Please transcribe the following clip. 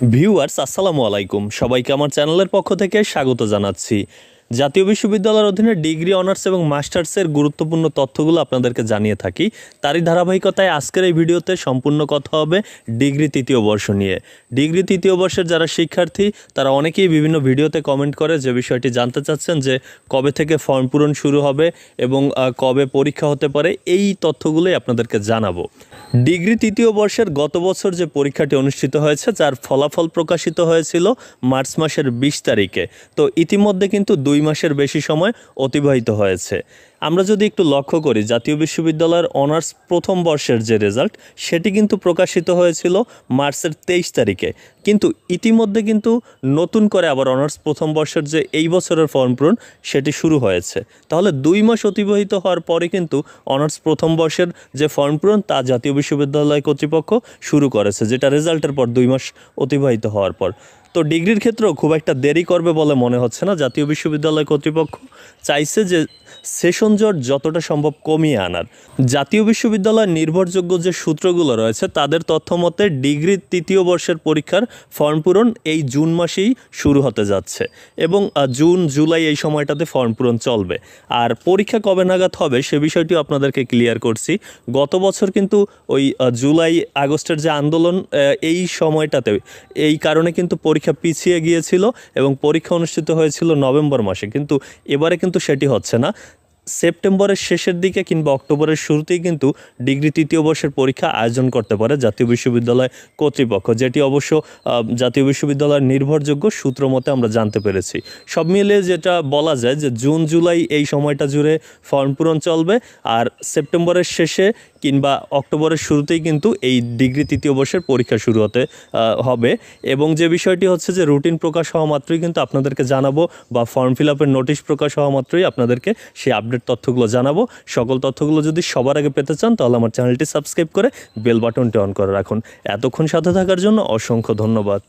Viewers আসসালামু আলাইকুম সবাইকে আমার চ্যানেলের পক্ষ থেকে স্বাগত জানাচ্ছি। জাতীয় বিশ্ববিদ্যালয়ের অধীনে ডিগ্রি, অনার্স এবং মাস্টার্সের গুরুত্বপূর্ণ তথ্যগুলো আপনাদেরকে জানিয়ে থাকি। তারই ধারাবাহিকতায় আজকের এই ভিডিওতে সম্পূর্ণ কথা হবে ডিগ্রি তৃতীয় বর্ষ নিয়ে। ডিগ্রি তৃতীয় বর্ষের যারা শিক্ষার্থী, তারা অনেকেই বিভিন্ন ভিডিওতে কমেন্ট করে যে বিষয়টি জানতে চাচ্ছেন যে কবে থেকে ফর্ম পূরণ শুরু হবে এবং কবে পরীক্ষা হতে পারে, এই তথ্যগুলোই আপনাদেরকে জানাব। ডিগ্রি তৃতীয় বর্ষের গত বছর যে পরীক্ষাটি অনুষ্ঠিত হয়েছে, যার ফলাফল প্রকাশিত হয়েছিল মার্চ মাসের বিশ তারিখে। তো ইতিমধ্যে কিন্তু দুই মাসের বেশি সময় অতিবাহিত হয়েছে। আমরা যদি একটু লক্ষ্য করি, জাতীয় বিশ্ববিদ্যালয়ের অনার্স প্রথম বর্ষের যে রেজাল্ট, সেটি কিন্তু প্রকাশিত হয়েছিল মার্চের তেইশ তারিখে। কিন্তু ইতিমধ্যে কিন্তু নতুন করে আবার অনার্স প্রথম বর্ষের যে এই বছরের ফর্ম পূরণ, সেটি শুরু হয়েছে। তাহলে দুই মাস অতিবাহিত হওয়ার পরে কিন্তু অনার্স প্রথম বর্ষের যে ফর্ম পূরণ, তা জাতীয় বিশ্ববিদ্যালয় কর্তৃপক্ষ শুরু করেছে, যেটা রেজাল্টের পর দুই মাস অতিবাহিত হওয়ার পর। তো ডিগ্রির ক্ষেত্রেও খুব একটা দেরি করবে বলে মনে হচ্ছে না। জাতীয় বিশ্ববিদ্যালয় কর্তৃপক্ষ চাইছে যে সেশন জট যতটা সম্ভব কমিয়ে আনার। জাতীয় বিশ্ববিদ্যালয়ের নির্ভরযোগ্য যে সূত্রগুলো রয়েছে, তাদের তথ্য মতে ডিগ্রি তৃতীয় বর্ষের পরীক্ষার ফর্ম পূরণ এই জুন মাসেই শুরু হতে যাচ্ছে এবং জুন, জুলাই এই সময়টাতে ফর্ম পূরণ চলবে। আর পরীক্ষা কবে নাগাদ হবে সে বিষয়টিও আপনাদেরকে ক্লিয়ার করছি। গত বছর কিন্তু ওই জুলাই, আগস্টের যে আন্দোলন এই সময়টাতে এই কারণে কিন্তু পরীক্ষা পিছিয়ে গিয়েছিল এবং পরীক্ষা অনুষ্ঠিত হয়েছিল নভেম্বর মাসে। কিন্তু এবারে কিন্তু সেটি হচ্ছে না। সেপ্টেম্বরের শেষের দিকে কিংবা অক্টোবরের শুরুতেই কিন্তু ডিগ্রি তৃতীয় বর্ষের পরীক্ষা আয়োজন করতে পারে জাতীয় বিশ্ববিদ্যালয় কর্তৃপক্ষ, যেটি অবশ্য জাতীয় বিশ্ববিদ্যালয়ের নির্ভরযোগ্য সূত্র মতে আমরা জানতে পেরেছি। সব মিলিয়ে যেটা বলা যায় যে জুন, জুলাই এই সময়টা জুড়ে ফর্ম পূরণ চলবে আর সেপ্টেম্বরের শেষে কিংবা অক্টোবরের শুরুতেই কিন্তু এই ডিগ্রি তৃতীয় বর্ষের পরীক্ষা শুরু হতে হবে এবং যে বিষয়টি হচ্ছে যে রুটিন প্রকাশ হওয়া মাত্রই কিন্তু আপনাদেরকে জানাব বা ফর্ম ফিল আপের নোটিশ প্রকাশ হওয়া মাত্রই আপনাদেরকে সেই আপডেট তথ্যগুলো জানাব। সকল তথ্যগুলো যদি সবার আগে পেতে চান, তাহলে আমার চ্যানেলটি সাবস্ক্রাইব করে বেল বাটনটি অন করে রাখুন। এতক্ষণ সাথে থাকার জন্য অসংখ্য ধন্যবাদ।